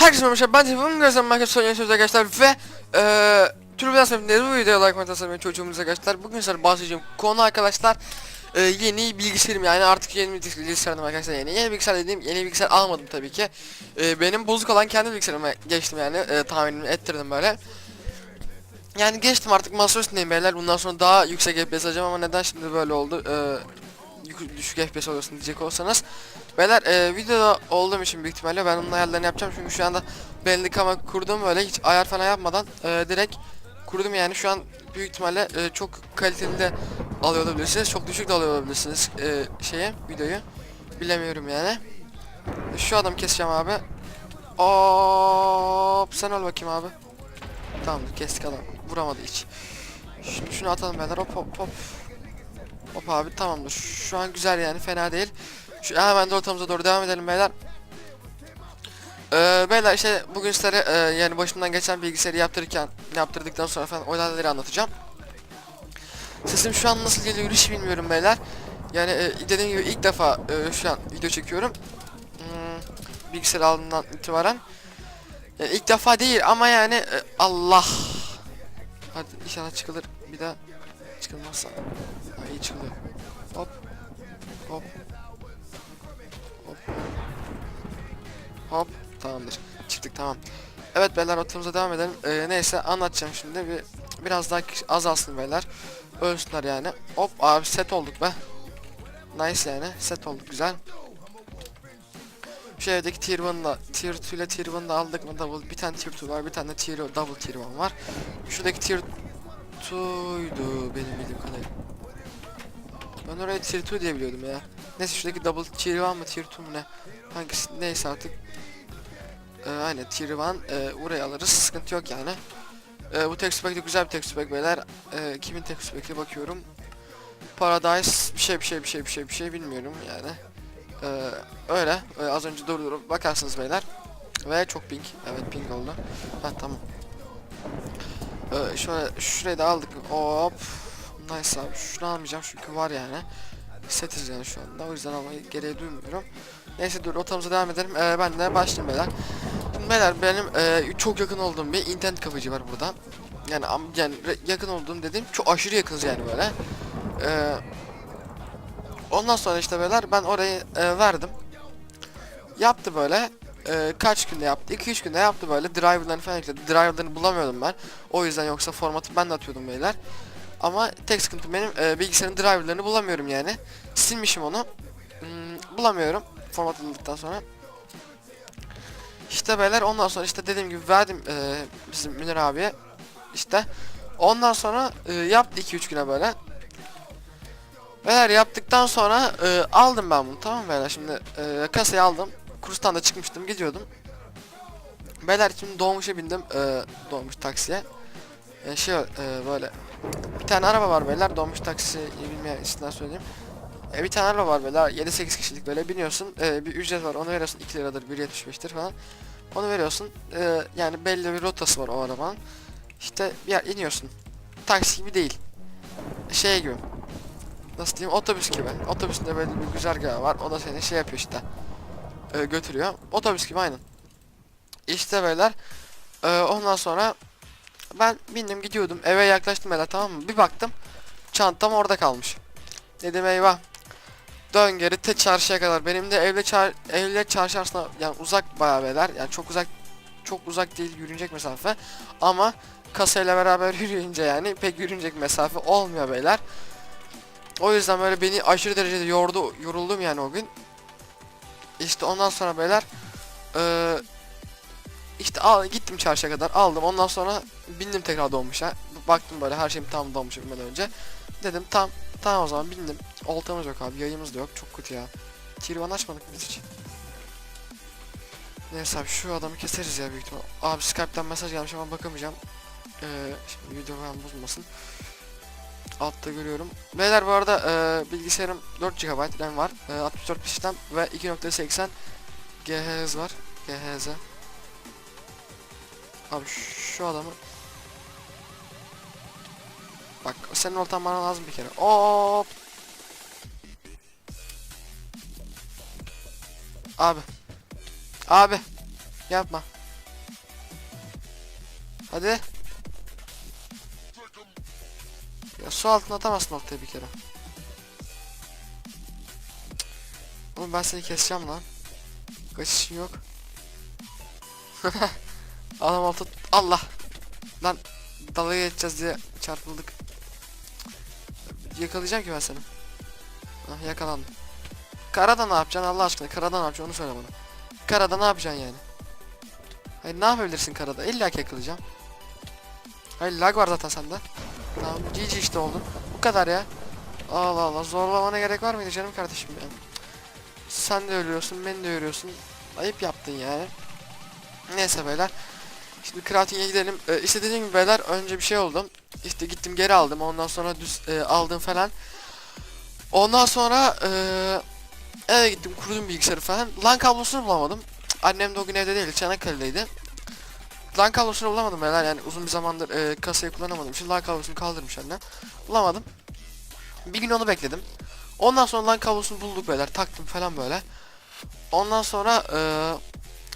Herkese merhaba ben Tefon Gözlem Market oynuyorsunuz arkadaşlar ve eee Türbülans mapindeyiz bu videoya like matasını çocuğumuz arkadaşlar. Bugün size bahsedeceğim konu arkadaşlar eee, yeni bilgisayarım. Yani artık yeni bilgisayarım arkadaşlar. Yeni yeni bilgisayar dediğim yeni bilgisayar almadım tabii ki. Eee, benim bozuk olan kendi bilgisayarıma geçtim yani eee, tahminimi ettirdim böyle. Yani geçtim artık masa üstündeyim beyler. Bundan sonra daha yüksek FPS alacağım ama neden şimdi böyle oldu? Yük- düşük FPS oluyorsun diyecek olsanız. Beyler e, videoda olduğum için büyük ihtimalle ben onun ayarlarını yapacağım. Çünkü şu anda belli kama kurdum böyle hiç ayar falan yapmadan e, direkt kurdum yani. Şu an büyük ihtimalle e, çok kaliteli de alıyor olabilirsiniz çok düşük de alıyor olabilirsiniz e, şeye videoyu. Bilemiyorum yani. Şu adam keseceğim abi. Hop sen öl bakayım abi. Tamamdır kestik adam. Vuramadı hiç. Şimdi şunu atalım beyler hop hop hop Hop abi tamamdır şu an güzel yani fena değil şu hemen de ortamıza doğru devam edelim beyler. Ee, beyler işte bugün sizlere e, yani başımdan geçen bilgisayarı yaptırırken yaptırdıktan sonra falan olayları anlatacağım. Sesim şu an nasıl geliyor hiç bilmiyorum beyler. Yani e, dediğim gibi ilk defa e, şu an video çekiyorum. Hmm, bilgisayar aldığımdan itibaren. Yani ilk defa değil ama yani e, Allah. Hadi inşallah çıkılır bir daha çıkılmazsa. Ha, iyi çıkılıyor. Hop. Hop. Hop. Hop. Tamamdır. Çıktık tamam. Evet beyler oturumuza devam edelim. Ee, neyse anlatacağım şimdi. Bir, biraz daha azalsın beyler. Ölsünler yani. Hop abi set olduk be. Nice yani. Set olduk güzel. Şu evdeki tier 1'da tier 2 ile tier 1'da aldık mı double bir tane tier 2 var bir tane tier double tier 1 var. Şuradaki tier 2'ydu benim bildiğim kadarıyla. Ben oraya tier 2 diye biliyordum ya. Neyse şuradaki double tier 1 mı tier 2 mu ne? Hangisi neyse artık. Ee, aynen tier 1 e, oraya alırız sıkıntı yok yani. Ee, bu text pack de güzel bir text pack beyler. Ee, kimin text pack'e bakıyorum. Paradise bir şey bir şey bir şey bir şey bir şey bilmiyorum yani. Ee, öyle Ee, az önce durdurup bakarsınız beyler. Ve çok ping. Evet ping oldu. Ha tamam. Ee, şöyle şurayı da aldık. Hop. Nice abi. Şunu almayacağım çünkü var yani setiz yani şu anda. O yüzden almayı gereği duymuyorum. Neyse dur rotamıza devam edelim. Ee, ben de başlayayım beyler. Şimdi beyler benim e, çok yakın olduğum bir internet kafeci var burada. Yani yani yakın olduğum dediğim çok aşırı yakınız yani böyle. Ee, ondan sonra işte beyler ben orayı e, verdim. Yaptı böyle. E, kaç günde yaptı? 2-3 günde yaptı böyle. Driver'larını falan ekledi. Driver'larını bulamıyordum ben. O yüzden yoksa formatı ben de atıyordum beyler. Ama tek sıkıntı benim e, bilgisayarın driverlarını bulamıyorum yani. Silmişim onu. Hmm, bulamıyorum format alındıktan sonra. İşte beyler ondan sonra işte dediğim gibi verdim e, bizim Münir abiye. İşte ondan sonra e, yaptı 2-3 güne böyle. Beyler yaptıktan sonra e, aldım ben bunu tamam mı beyler şimdi e, kasayı aldım. Kurstan da çıkmıştım gidiyordum. Beyler şimdi dolmuşa bindim e, dolmuş taksiye. E, şey e, böyle bir tane araba var beyler dolmuş taksi bilmeyen isimler söyleyeyim. E, bir tane araba var beyler 7-8 kişilik böyle biniyorsun e, bir ücret var onu veriyorsun 2 liradır 1.75'tir falan. Onu veriyorsun e, yani belli bir rotası var o arabanın. İşte bir yer iniyorsun. Taksi gibi değil. Şey gibi. Nasıl diyeyim otobüs gibi. Otobüsünde böyle bir güzergahı var o da seni şey yapıyor işte. E, götürüyor. Otobüs gibi aynen. İşte beyler. E, ondan sonra ben bindim gidiyordum eve yaklaştım hele tamam mı? Bir baktım çantam orada kalmış. Dedim eyvah. Dön geri te çarşıya kadar. Benim de evle çar evle çarşı arasında yani uzak bayağı beyler. Yani çok uzak çok uzak değil yürünecek mesafe. Ama kasayla beraber yürüyünce yani pek yürünecek mesafe olmuyor beyler. O yüzden böyle beni aşırı derecede yordu, yoruldum yani o gün. İşte ondan sonra beyler eee işte al, gittim çarşıya kadar aldım. Ondan sonra bindim tekrar dolmuşa. Baktım böyle her şeyim tam dolmuşa binmeden önce. Dedim tam tamam o zaman bindim. Oltamız yok abi yayımız da yok. Çok kötü ya. Tirvan açmadık biz hiç. Neyse abi şu adamı keseriz ya büyük ihtimal. Abi Skype'den mesaj gelmiş ama bakamayacağım. Ee, şimdi video falan bozulmasın. Altta görüyorum. Beyler bu arada e, bilgisayarım 4 GB RAM var. E, 64 işlem ve 2.80 GHz var. GHz. Abi şu adamı Bak senin oltan bana lazım bir kere. Hop. Abi. Abi. Yapma. Hadi. Ya su altına atamazsın ortaya bir kere. Oğlum ben seni keseceğim lan. Kaçışın yok. Adam altı Allah. Lan dalga geçeceğiz diye çarpıldık. Yakalayacağım ki ben seni. Ah yakalandım. Karada ne yapacaksın Allah aşkına? Karada ne yapacaksın onu söyle bana. Karada ne yapacaksın yani? Hayır ne yapabilirsin karada? İlla ki yakalayacağım. Hayır lag var zaten sende. Tamam GG işte oldun. Bu kadar ya. Allah Allah zorlamana gerek var mıydı canım kardeşim ya? Sen de ölüyorsun, beni de ölüyorsun. Ayıp yaptın yani. Neyse beyler. Şimdi crafting'e gidelim. Ee, işte dediğim gibi beyler önce bir şey oldu. İşte gittim geri aldım. Ondan sonra düz e, aldım falan. Ondan sonra e, eve gittim kurdum bilgisayarı falan. LAN kablosunu bulamadım. Annem de o gün evde değil. Çanakkale'deydi. LAN kablosunu bulamadım beyler yani uzun bir zamandır e, kasayı kullanamadım. Şimdi LAN kablosunu kaldırmış annem. Bulamadım. Bir gün onu bekledim. Ondan sonra LAN kablosunu bulduk beyler taktım falan böyle. Ondan sonra e,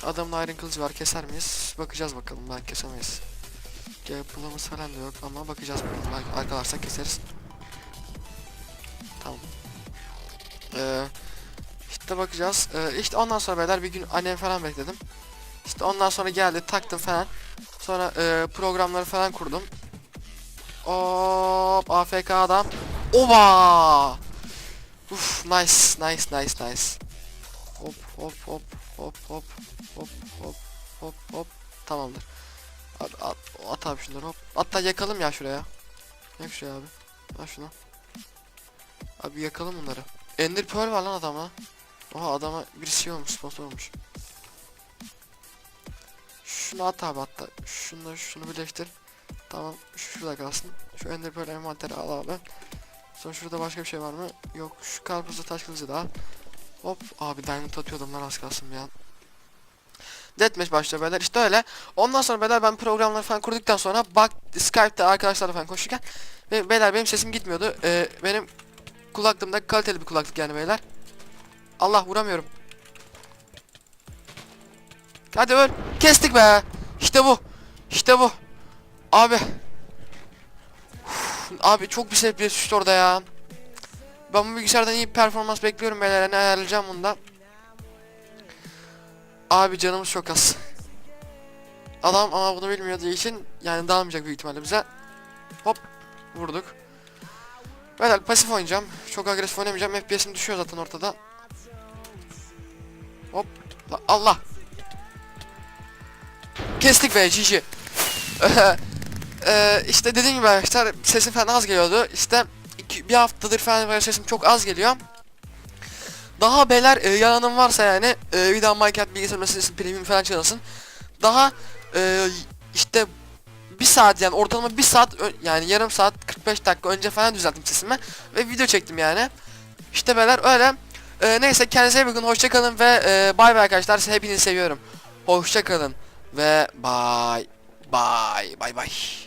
adamın iron kılıcı var keser miyiz? Bakacağız bakalım belki kesemeyiz. Yapılamız falan da yok ama bakacağız bakalım belki keseriz. Tamam. Ee, işte bakacağız. Ee, işte ondan sonra beyler bir gün annem falan bekledim. İşte ondan sonra geldi taktım falan. Sonra e, programları falan kurdum. Hop AFK adam. Oba! Uf nice nice nice nice. Hop hop hop hop hop hop hop hop hop tamamdır. Abi at, at abi şunları hop. Hatta yakalım ya şuraya. Yak şuraya abi. Al şunu. Abi yakalım bunları. Ender Pearl var lan adama. Oha adama birisi şey olmuş sponsor olmuş. Şunu at abi hatta. Şunu şunu birleştir. Tamam şu şurada kalsın. Şu Ender Pearl envanteri al abi. Sonra şurada başka bir şey var mı? Yok şu karpuzlu taş kılıcı da. Hop abi diamond atıyordum lan az kalsın bir an. Deathmatch başlıyor beyler işte öyle. Ondan sonra beyler ben programları falan kurduktan sonra bak Skype'te arkadaşlarla falan konuşurken ve beyler benim sesim gitmiyordu. Ee, benim kulaklığımda kaliteli bir kulaklık yani beyler. Allah vuramıyorum. Hadi öl. Kestik be. İşte bu. İşte bu. Abi. Uf, abi çok bir sebep düştü orada ya. Ben bu bilgisayardan iyi performans bekliyorum beyler. Ne ayarlayacağım bunda. Abi canımız çok az. Adam ama bunu bilmiyorduğu için yani dalmayacak büyük ihtimalle bize. Hop vurduk. Beyler pasif oynayacağım. Çok agresif oynamayacağım. FPS'im düşüyor zaten ortada. Hop. La- Allah. Kestik be GG. Ee, işte dediğim gibi arkadaşlar sesim falan az geliyordu. İşte iki, bir haftadır falan böyle sesim çok az geliyor. Daha beyler e, yalanım varsa yani e, bir daha Minecraft bilgisayar meselesi premium falan çalınsın. Daha e, işte bir saat yani ortalama bir saat yani yarım saat 45 dakika önce falan düzelttim sesimi ve video çektim yani. İşte beyler öyle. E, neyse kendinize iyi bakın hoşça kalın ve e, bay bay arkadaşlar hepinizi seviyorum. Hoşça kalın ve bye. Bye. Bye bye.